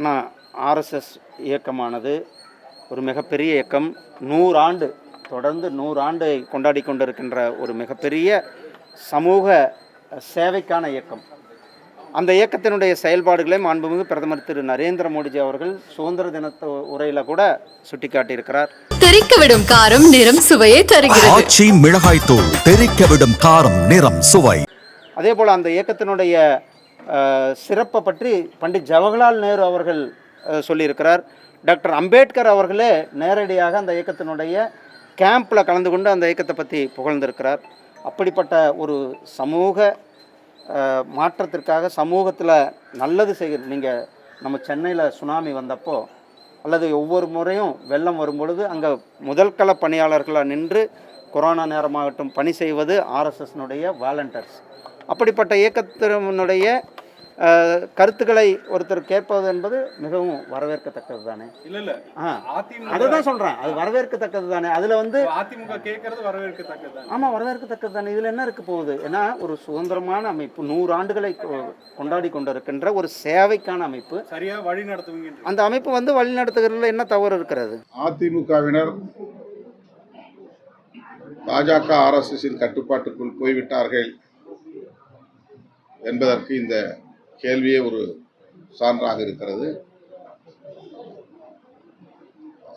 ஆனால் ஆர்எஸ்எஸ் இயக்கமானது ஒரு மிகப்பெரிய இயக்கம். நூறாண்டு தொடர்ந்து நூறாண்டை கொண்டாடி கொண்டிருக்கின்ற ஒரு மிகப்பெரிய சமூக சேவைக்கான இயக்கம். அந்த இயக்கத்தினுடைய செயல்பாடுகளை மாண்புமிகு பிரதமர் திரு. நரேந்திர மோடிஜி அவர்கள் சுதந்திர தினத்த உரையில் கூட சுட்டிக்காட்டியிருக்கிறார். தெறிக்க விடும் காரம் நிறம் சுவையை தருகிறது. ஆச்சி மிளகாய் தூள் தெறிக்க விடும் காரம் நிறம் சுவை. அதே போல் அந்த இயக்கத்தினுடைய சிறப்பை பற்றி பண்டிட் ஜவஹர்லால் நேரு அவர்கள் சொல்லியிருக்கிறார். டாக்டர் அம்பேத்கர் அவர்களே நேரடியாக அந்த இயக்கத்தினுடைய கேம்பில் கலந்து கொண்டு அந்த இயக்கத்தை பற்றி புகழ்ந்திருக்கிறார். அப்படிப்பட்ட ஒரு சமூக மாற்றத்திற்காக சமூகத்தில் நல்லது செய்ய நீங்கள் நம்ம சென்னையில் சுனாமி வந்தப்போ அல்லது ஒவ்வொரு முறையும் வெள்ளம் வரும்பொழுது அங்கே முதல்கள பணியாளர்களாக நின்று கொரோனா நேரமாகட்டும் பணி செய்வது ஆர்எஸ்எஸ்னுடைய வாலண்டர்ஸ் அப்படிப்பட்ட இயக்கத்தினுடைய கருத்துக்களை ஒருத்தர் கேட்பது என்பது மிகவும் வரவேற்கத்தக்கது தானே இல்ல இல்ல. ஆ. அதிமுக அதை தான் சொல்கிறேன் அது வரவேற்கத்தக்கது தானே அதில் வந்து அதிமுக கேட்கறது வரவேற்கத்தக்கது ஆமாம் வரவேற்கத்தக்கது தானே இதில் என்ன இருக்க போகுது? ஏன்னா ஒரு சுதந்திரமான அமைப்பு நூறு ஆண்டுகளை கொ- கொண்டாடி கொண்டிருக்கின்ற ஒரு சேவைக்கான அமைப்பு. சரியா வழி நடத்துவீங்க அந்த அமைப்பு வந்து வழிநடத்துகிறதுல என்ன தவறு இருக்கிறது? அதிமுகவினர் பாஜக ஆர்எஸ்எஸின் கட்டுப்பாட்டுக்குள் போய்விட்டார்கள். என்பதற்கு இந்த கேள்வியே ஒரு சான்றாக இருக்கிறது.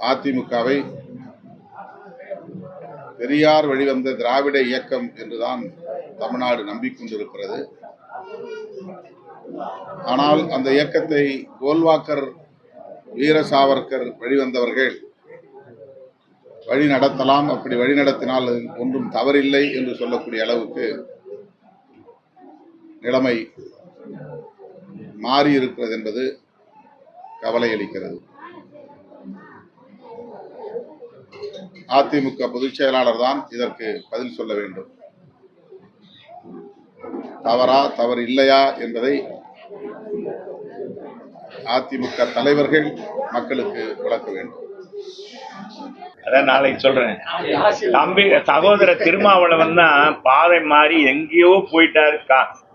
அதிமுகவை பெரியார் வெளிவந்த திராவிட இயக்கம் என்றுதான் தமிழ்நாடு நம்பிக்கொண்டிருக்கிறது. ஆனால் அந்த இயக்கத்தை கோல்வாக்கர் வீர சாவர்கர் வெளிவந்தவர்கள் வழி நடத்தலாம் அப்படி வழி நடத்தினால் ஒன்றும் தவறில்லை என்று சொல்லக்கூடிய அளவுக்கு நிலைமை மாறியிருக்கிறது என்பது கவலை அளிக்கிறது அதிமுக பொதுச் செயலாளர் தான் இதற்கு பதில் சொல்ல வேண்டும். தவறா தவறு இல்லையா என்பதை அதிமுக தலைவர்கள் மக்களுக்கு விளக்க வேண்டும். அதான் நாளைக்கு சொல்றேன். தம்பி சகோதர திருமாவளவன் தான் பாதை மாறி எங்கேயோ போயிட்டாரு.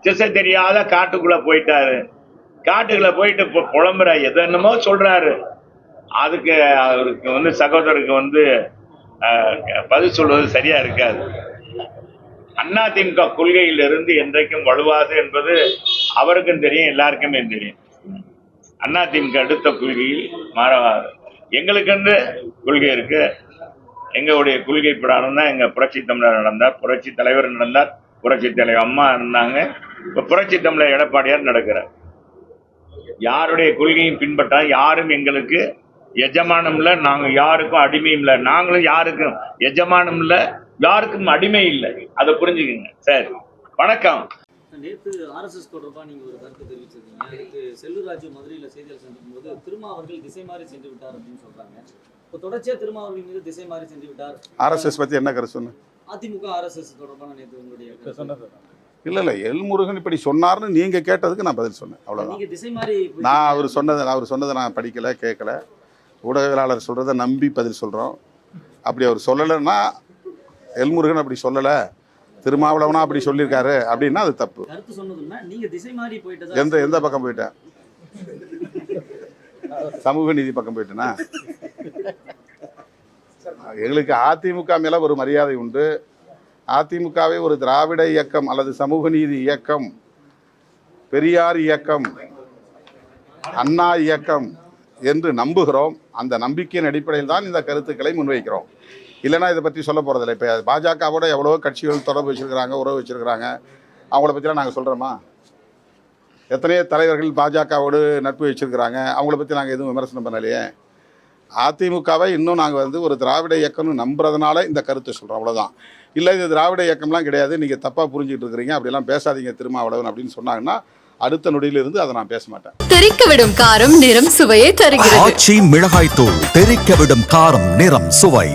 திசை தெரியாத காட்டுக்குள்ள போயிட்டாரு. காட்டுக்குள்ள போயிட்டு புலம்புற எது என்னமோ சொல்றாரு. அதுக்கு அவருக்கு வந்து சகோதரருக்கு வந்து ஆஹ், பதில் சொல்வது சரியா இருக்காது. அதிமுக கொள்கையிலிருந்து என்றைக்கும் வலுவாது என்பது அவருக்கும் தெரியும் எல்லாருக்குமே தெரியும். அதிமுக அடுத்த கொள்கையில் மாறவாது எங்களுக்கென்று கொள்கை இருக்கு. எங்களுடைய கொள்கை பிரகாரம் எங்க புரட்சி தமிழர் நடந்தார். புரட்சி தலைவர் நடந்தார். புரட்சி தலைவர் அம்மா இருந்தாங்க. இப்ப புரட்சி தமிழர் எடப்பாடியார் நடக்கிறார். யாருடைய கொள்கையும் பின்பற்றா யாரும் எங்களுக்கு எஜமானம் இல்லை. நாங்கள் யாருக்கும் அடிமையும் இல்லை. நாங்களும் யாருக்கும் எஜமானம் இல்லை. யாருக்கும் அடிமை இல்லை. அதை புரிஞ்சுக்குங்க. சரி. வணக்கம். நேற்று ஆர்எஸ்எஸ் தொடர்பா நீங்க ஒரு கருத்து தெரிவிச்சிருக்கீங்க. அதுக்கு செல்லூர்ராஜு மதுரையில செய்தியாளர் சந்திக்கும் போது திருமா அவர்கள் திசை மாறி சென்று விட்டார் அப்படின்னு சொல்றாங்க. இப்போ தொடர்ச்சியா திருமா அவர்கள் மீது திசை மாறி சென்று விட்டார். ஆர்எஸ்எஸ் பற்றி என்ன கருத்து சொன்ன? அதிமுக ஆர்எஸ்எஸ் தொடர்பான நேற்று உங்களுடைய கருத்து. இல்லை இல்லை எல்முருகன் இப்படி சொன்னார்னு நீங்கள் கேட்டதுக்கு நான் பதில் சொன்னேன். அவ்வளோதான் திசை மாறி. நான் அவர் சொன்னதை அவர் சொன்னதை நான் படிக்கல கேட்கல ஊடகவியலாளர் சொல்கிறத நம்பி பதில் சொல்கிறோம் அப்படி அவர் சொல்லலைன்னா எல்முருகன் அப்படி சொல்லலை. திருமாவளவனா அப்படி சொல்லியிருக்காரு அப்படின்னா அது தப்பு. எந்த எந்த பக்கம் போயிட்டேன் சமூக நீதி பக்கம் போயிட்டேனா? எங்களுக்கு அதிமுக மேல ஒரு மரியாதை உண்டு. அதிமுகவை ஒரு திராவிட இயக்கம் அல்லது சமூக நீதி இயக்கம் பெரியார் இயக்கம் அண்ணா இயக்கம் என்று நம்புகிறோம். அந்த நம்பிக்கையின் அடிப்படையில் தான் இந்த கருத்துக்களை முன்வைக்கிறோம். இல்லைன்னா இதை பற்றி சொல்ல போகிறதில்ல இப்போ பாஜகவோட எவ்வளவோ கட்சிகள் தொடர்பு வச்சிருக்கிறாங்க உறவு வச்சிருக்கிறாங்க. அவங்கள பற்றிலாம் நாங்கள் சொல்கிறோமா எத்தனையோ தலைவர்கள் பாஜகவோடு நட்பு வச்சிருக்கிறாங்க. அவங்கள பற்றி நாங்கள் எதுவும் விமர்சனம் பண்ணலையே. அதிமுகவை இன்னும் நாங்கள் வந்து ஒரு திராவிட இயக்கம்னு நம்புறதுனால இந்த கருத்தை சொல்கிறோம் அவ்வளோதான் இல்லை இது திராவிட இயக்கம்லாம் கிடையாது. நீங்கள் தப்பாக புரிஞ்சுக்கிட்டு இருக்கிறீங்க. அப்படிலாம் பேசாதீங்க திருமாவளவன் அப்படின்னு சொன்னாங்கன்னா அடுத்த நொடியிலிருந்து அதை நான் பேச மாட்டேன். தெறிக்க விடும் காரம் நிறம் சுவையை தருகிறது. ஆச்சி மிளகாய் தூள் தெறிக்க விடும் காரம் நிறம் சுவை.